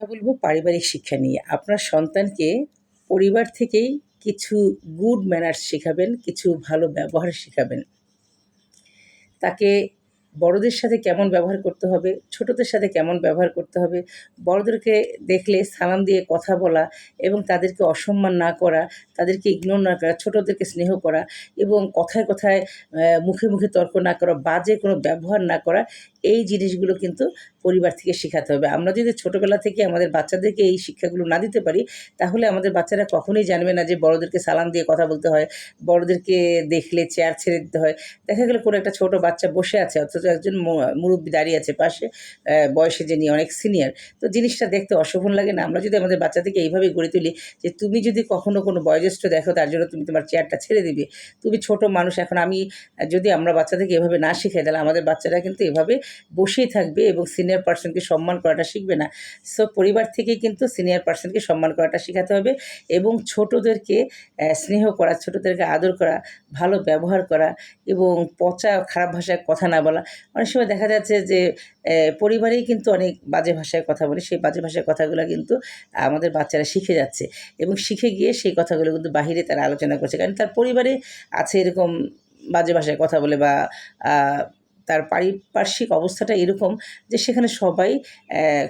কথা বলব পারিবারিক শিক্ষা নিয়ে। আপনার সন্তানকে পরিবার থেকেই কিছু গুড ম্যানার্স শেখাবেন, কিছু ভালো ব্যবহার শেখাবেন। তাকে বড়দের সাথে কেমন ব্যবহার করতে হবে, ছোটদের সাথে কেমন ব্যবহার করতে হবে, বড়দেরকে দেখলে সালাম দিয়ে কথা বলা এবং তাদেরকে অসম্মান না করা, তাদেরকে ইগনোর না করা, ছোটদেরকে স্নেহ করা এবং কথায় কথায় মুখে মুখে তর্ক না করা, বাজে কোনো ব্যবহার না করা, এই জিনিসগুলো কিন্তু পরিবার থেকে শেখাতে হবে। আমরা যদি ছোটোবেলা থেকে আমাদের বাচ্চাদেরকে এই শিক্ষাগুলো না দিতে পারি, তাহলে আমাদের বাচ্চারা কখনোই জানবে না যে বড়দেরকে সালাম দিয়ে কথা বলতে হয়, বড়দেরকে দেখলে চেয়ার ছেড়ে দিতে হয়। দেখা গেলো কোনো একটা ছোট বাচ্চা বসে আছে, অথচ একজন মুরব্বী দাঁড়িয়ে আছে পাশে বয়সে যিনি অনেক সিনিয়র তো জিনিসটা দেখতে অশোভন লাগে না? আমরা যদি আমাদের বাচ্চাদেরকে এইভাবে গড়ে তুলি যে তুমি যদি কখনো কোনো বয়োজ্যেষ্ঠ দেখো, তার জন্য তুমি তোমার চেয়ারটা ছেড়ে দিবে। তুমি ছোট মানুষ, এখন আমি যদি আমরা বাচ্চাদেরকে এভাবে না শিখাই, তাহলে আমাদের বাচ্চারা কিন্তু এভাবে বসেই থাকবে এবং সিনিয়র পার্সনকে সম্মান করাটা শিখবে না। সো পরিবার থেকেই কিন্তু সিনিয়র পার্সনকে সম্মান করাটা শেখাতে হবে এবং ছোটদেরকে স্নেহ করা, ছোটদেরকে আদর করা, ভালো ব্যবহার করা এবং পচা, খারাপ ভাষায় কথা না বলা অনেক সময় দেখা যাচ্ছে যে পরিবারেই কিন্তু অনেক বাজে ভাষায় কথা বলে, সেই বাজে ভাষায় কথাগুলো কিন্তু আমাদের বাচ্চারা শিখে যাচ্ছে এবং শিখে গিয়ে সেই কথাগুলো কিন্তু বাহিরে তারা আলোচনা করছে। কারণ তার পরিবারে আছে এরকম বাজে ভাষায় কথা বলে বা তার পারিপার্শ্বিক অবস্থাটা এরকম যে সেখানে সবাই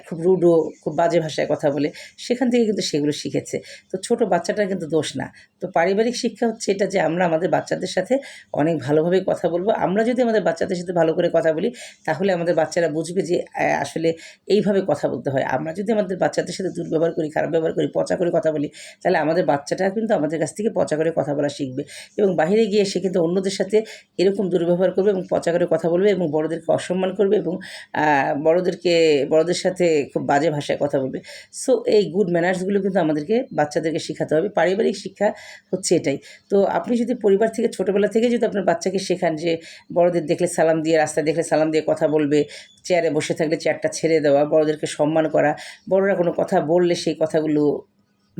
খুব রুডো, খুব বাজে ভাষায় কথা বলে, সেখান থেকে কিন্তু সেগুলো শিখেছে। তো ছোট বাচ্চাটার কিন্তু দোষ না। তো পারিবারিক শিক্ষা হচ্ছে এটা যে আমরা আমাদের বাচ্চাদের সাথে অনেক ভালোভাবে কথা বলব। আমরা যদি আমাদের বাচ্চাদের সাথে ভালো করে কথা বলি, তাহলে আমাদের বাচ্চারা বুঝবে যে আসলে এইভাবে কথা বলতে হয়। আমরা যদি আমাদের বাচ্চাদের সাথে দুর্ব্যবহার করি, খারাপ ব্যবহার করি, পচা করে কথা বলি, তাহলে আমাদের বাচ্চাটা কিন্তু আমাদের কাছ থেকে পচা করে কথা বলা শিখবে। এবং বাইরে গিয়ে সে কিন্তু অন্যদের সাথে এরকম দুর্ব্যবহার করবে এবং পচা করে কথা বলবে এবং বড়দেরকে অসম্মান করবে এবং বড়দেরকে, বড়দের সাথে খুব বাজে ভাষায় কথা বলবে। সো এই গুড ম্যানার্সগুলো কিন্তু আমাদেরকে, বাচ্চাদেরকে শেখাতে হবে। পারিবারিক শিক্ষা হচ্ছে এটাই। তো আপনি যদি পরিবার থেকে, ছোটোবেলা থেকে যদি আপনার বাচ্চাকে শেখান যে, বড়দের দেখলে সালাম দিয়ে, রাস্তায় দেখলে সালাম দিয়ে কথা বলবে চেয়ারে বসে থাকলে চেয়ারটা ছেড়ে দেওয়া, বড়দেরকে সম্মান করা, বড়রা কোনো কথা বললে সেই কথাগুলো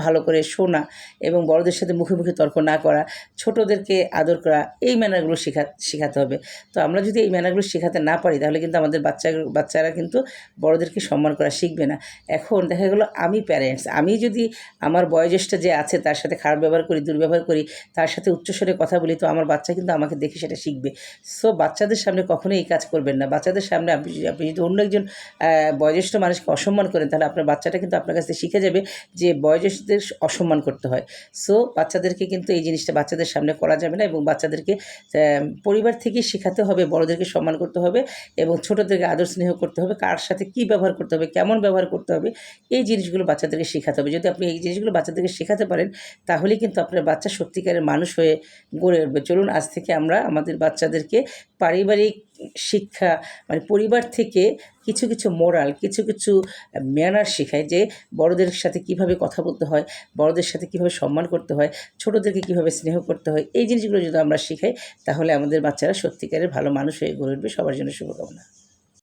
ভালো করে শোনা এবং বড়দের সাথে মুখে মুখে তর্ক না করা, ছোটদেরকে আদর করা, এই ম্যানারগুলো শেখা, শেখাতে হবে। তো আমরা যদি এই ম্যানারগুলো শেখাতে না পারি, তাহলে কিন্তু আমাদের বাচ্চা, বাচ্চারা কিন্তু বড়দেরকে সম্মান করা শিখবে না। এখন দেখা গেলো আমি প্যারেন্টস আমি যদি আমার বয়োজ্যেষ্ঠ যে আছে তার সাথে খারাপ ব্যবহার করি, দুর্ব্যবহার করি, তার সাথে উচ্চস্বরে কথা বলি, তো আমার বাচ্চা কিন্তু আমাকে দেখে সেটা শিখবে। সো বাচ্চাদের সামনে কখনোই এই কাজ করবেন না। বাচ্চাদের সামনে আপনি আপনি যদি অন্য একজন বয়োজ্যেষ্ঠ মানুষকে অসম্মান করেন, তাহলে আপনার বাচ্চাটা কিন্তু আপনার কাছ শিখে যাবে যে বয়োজ্যেষ্ঠদের অসম্মান করতে হয়। সো বাচ্চাদেরকে কিন্তু এই জিনিসটা বাচ্চাদের সামনে করা যাবে না এবং বাচ্চাদেরকে পরিবার থেকে শেখাতে হবে, বড়দেরকে সম্মান করতে হবে এবং ছোটোদেরকে আদর স্নেহ করতে হবে, কার সাথে কী ব্যবহার করতে হবে, কেমন ব্যবহার করতে হবে, এই জিনিসগুলো বাচ্চাদেরকে শেখাতে হবে। যদি আপনি এই জিনিসগুলো বাচ্চাদেরকে শেখাতে পারেন, তাহলেই কিন্তু আপনার বাচ্চা সত্যিকারের মানুষ হয়ে গড়ে উঠবে। চলুন আজ থেকে আমরা আমাদের বাচ্চাদেরকে পারিবারিক শিক্ষা মানে পরিবার থেকে কিছু কিছু মোরাল কিছু কিছু ম্যানার শেখায় যে বড়দের সাথে কীভাবে কথা বলতে হয়, বড়দের সাথে কীভাবে সম্মান করতে হয়, ছোটোদেরকে কীভাবে স্নেহ করতে হয়, এই জিনিসগুলো যদি আমরা শেখাই, তাহলে আমাদের বাচ্চারা সত্যিকারের ভালো মানুষ হয়ে গড়ে উঠবে। সবার জন্য শুভকামনা।